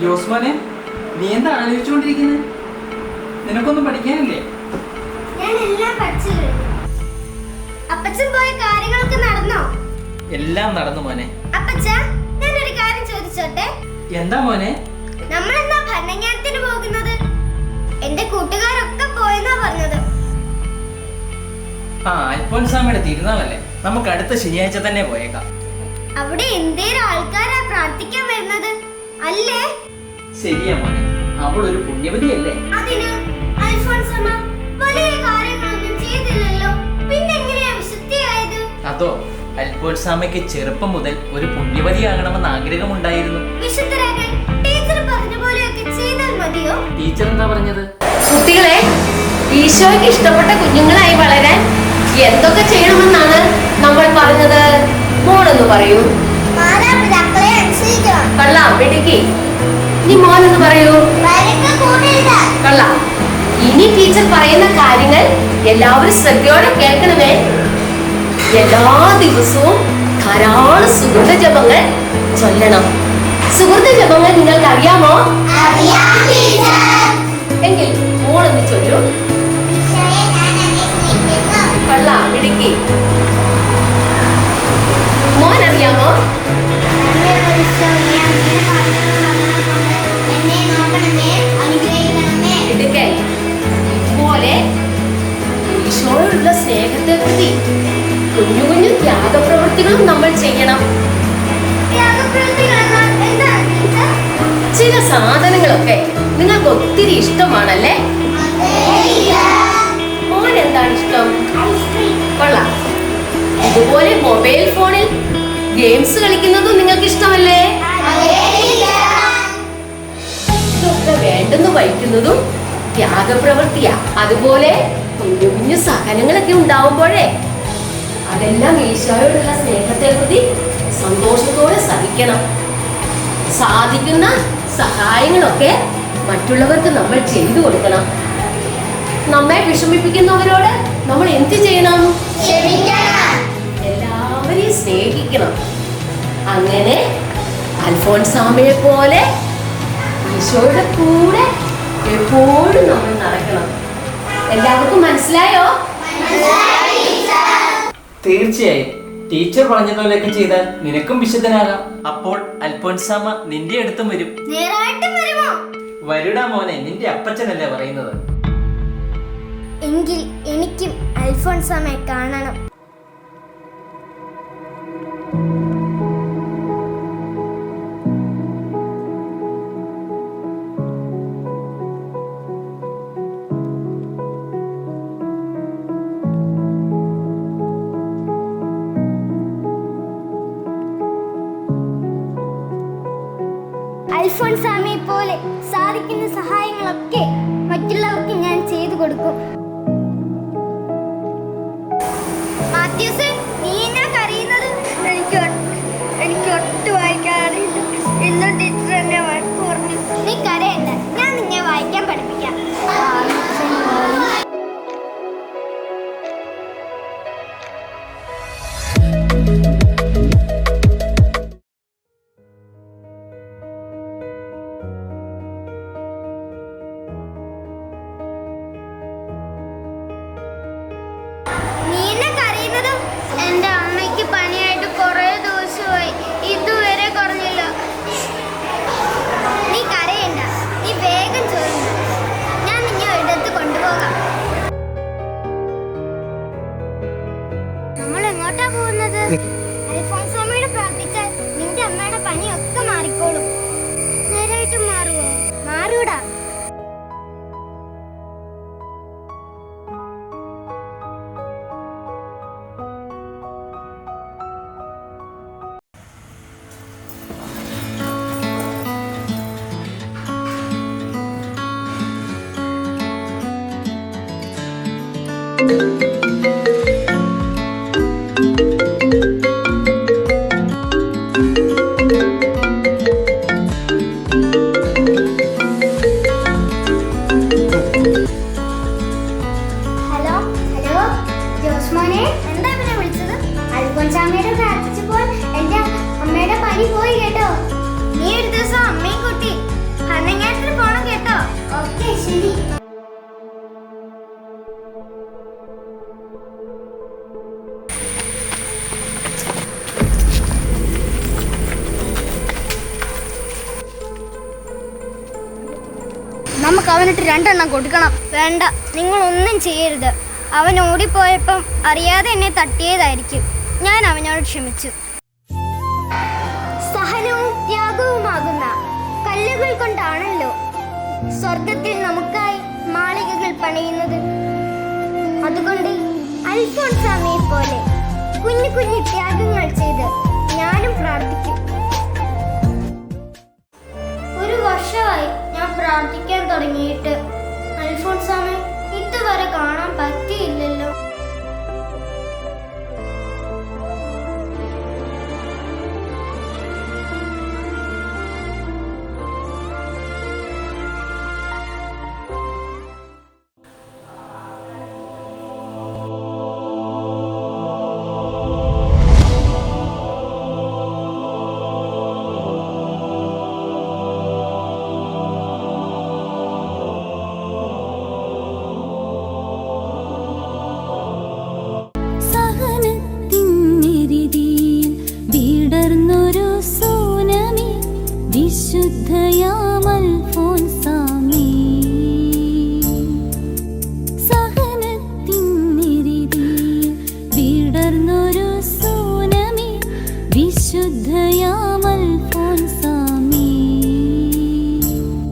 ജോസ്മോനെ നീ എന്താ ആലോചിച്ചുകൊണ്ടിരിക്കുന്നത് നിനക്കൊന്നും പഠിക്കാനില്ലേ? ഞാൻ അപ്പച്ചൻ പോയ കാര്യങ്ങളൊക്കെ നടന്നോ? എല്ലാം നടന്നു മോനെ. അപ്പച്ച ഞാനൊരു കാര്യം ചോദിച്ചോട്ടെ? എന്താ മോനെ? നമ്മൾ എന്താ ഭരണജ്ഞാനത്തിന് പോകുന്നത്? എന്റെ കൂട്ടുകാരൊക്കെ പോയെന്നാ പറഞ്ഞത്. ആ അൽഫോൻസാമയുടെ തിരുനാളല്ലേ. നമുക്ക് അടുത്ത ശനിയാഴ്ച തന്നെ പോയേക്കാം. അവിടെ വരുന്നത് അല്ലേ? ശരിയാ മോനെ. അവൾ ഒരു പുണ്യവതിയല്ലേ? അതിന് അൽഫോൻസമ്മ വലിയ കാര്യങ്ങളൊന്നും ചെയ്തില്ലല്ലോ. പിന്നെ എങ്ങനെയാ വിശുദ്ധിയായത്? അതോ അൽഫോൻസാമയ്ക്ക് ചെറുപ്പം മുതൽ ഒരു പുണ്യവതി പുണ്യവതിയാകണമെന്ന് ആഗ്രഹമുണ്ടായിരുന്നു. വിശുദ്ധരാകാൻ ടീച്ചർ പറഞ്ഞ പോലെയൊക്കെ ചെയ്താൽ മതിയോ? ടീച്ചർ എന്താ പറഞ്ഞത്? കുട്ടികളെ ഈശോയ്ക്ക് ഇഷ്ടപ്പെട്ട കുഞ്ഞുങ്ങളായി വളരാൻ എന്തൊക്കെ ചെയ്യണമെന്നാണ് നമ്മൾ പറഞ്ഞത്? മോളെന്ന് പറയൂ. നീ മോനെന്ന് പറയൂ കള്ള. ഇനി ടീച്ചർ പറയുന്ന കാര്യങ്ങൾ എല്ലാവരും ശ്രദ്ധയോടെ കേൾക്കണമേ. എല്ലാ ദിവസവും ധാരാളം സുഹൃത ജപങ്ങൾ ചൊല്ലണം. സുഹൃത ജപങ്ങൾ നിങ്ങൾക്ക് അറിയാമോ എങ്കിൽ മോളൊന്ന് ചൊല്ലൂ. കള്ള വെടിക്ക് ത്യാഗപ്രവൃത്തികളും നമ്മൾ ചെയ്യണം. ചില സാധനങ്ങളൊക്കെ നിങ്ങൾക്ക് ഒത്തിരി ഇഷ്ടമാണല്ലേ? എന്താണ് ഇഷ്ടം? കൊള്ളാം. ഇതുപോലെ മൊബൈൽ ഫോണിൽ ഗെയിംസ് കളിക്കുന്നതും നിങ്ങൾക്ക് ഇഷ്ടമല്ലേ? ഇതൊക്കെ വേണ്ടെന്ന് വഹിക്കുന്നതും ത്യാഗപ്രവൃത്തിയാ. അതുപോലെ കുഞ്ഞു കുഞ്ഞു സഹനങ്ങളൊക്കെ ഉണ്ടാവുമ്പോഴേ അതെല്ലാം ഈശോയോടുള്ള സ്നേഹത്തെ പ്രതി സന്തോഷത്തോടെ സഹിക്കണം. സാധിക്കുന്ന സഹായങ്ങളൊക്കെ മറ്റുള്ളവർക്ക് നമ്മൾ ചെയ്തു കൊടുക്കണം. നമ്മെ വിഷമിപ്പിക്കുന്നവരോട് നമ്മൾ എന്ത് ചെയ്യണം? എല്ലാവരെയും സ്നേഹിക്കണം. അങ്ങനെ അൽഫോൺസാമയെ പോലെ ഈശോയുടെ കൂടെ എപ്പോഴും നമ്മൾ നടക്കണം. എല്ലാവർക്കും മനസ്സിലായോ. തീർച്ചയായും. ടീച്ചർ പറഞ്ഞതുപോലെയൊക്കെ ചെയ്താൽ നിനക്കും വിശുദ്ധനാകാം. അപ്പോൾ അൽഫോൻസാമ നിന്റെ അടുത്തും വരും. വരുമോ? വരുടാ മോനെ നിന്റെ അപ്പച്ചനല്ലേ പറയുന്നത്. എങ്കിൽ എനിക്കും അൽഫോൻസാമ്മയെ കാണണം. അൽഫോൺസാമയെ പോലെ സാധിക്കുന്ന സഹായങ്ങളൊക്കെ മറ്റുള്ളവർക്ക് ഞാൻ ചെയ്തു കൊടുക്കും. മാത്യൂസ് നീ എന്നാ കരയുന്നത്? എനിക്ക് എനിക്ക് ഒട്ടും വായിക്കാൻ അറിയില്ല. ഇന്നും ടീച്ചർ എന്നെ വഴക്ക് പറഞ്ഞു. നീ കരയണ്ട. ഞാൻ നിന്നെ വായിക്കാൻ പഠിപ്പിക്കാം. you അവനിട്ട് രണ്ടെണ്ണം കൊടുക്കണം. വേണ്ട നിങ്ങൾ ഒന്നും ചെയ്യരുത്. അവൻ ഓടിപ്പോയപ്പം അറിയാതെ എന്നെ തട്ടിയതായിരിക്കും. ഞാൻ അവനോട് ക്ഷമിച്ചു. സഹനവും ത്യാഗവുമാകുന്ന കല്ലുകൾ കൊണ്ടാണല്ലോ സ്വർഗത്തിൽ നമുക്കായി മാളികകൾ പണിയുന്നത്. അതുകൊണ്ട് അൽഫോൺസാമയെ പോലെ കുഞ്ഞു കുഞ്ഞു ത്യാഗങ്ങൾ ചെയ്ത് ഞാനും പ്രാർത്ഥിക്കും. ഒരു വർഷമായി പ്രാർത്ഥിക്കാൻ തുടങ്ങിയിട്ട്. അൽഫോൺസാമി ഇതുവരെ കാണാൻ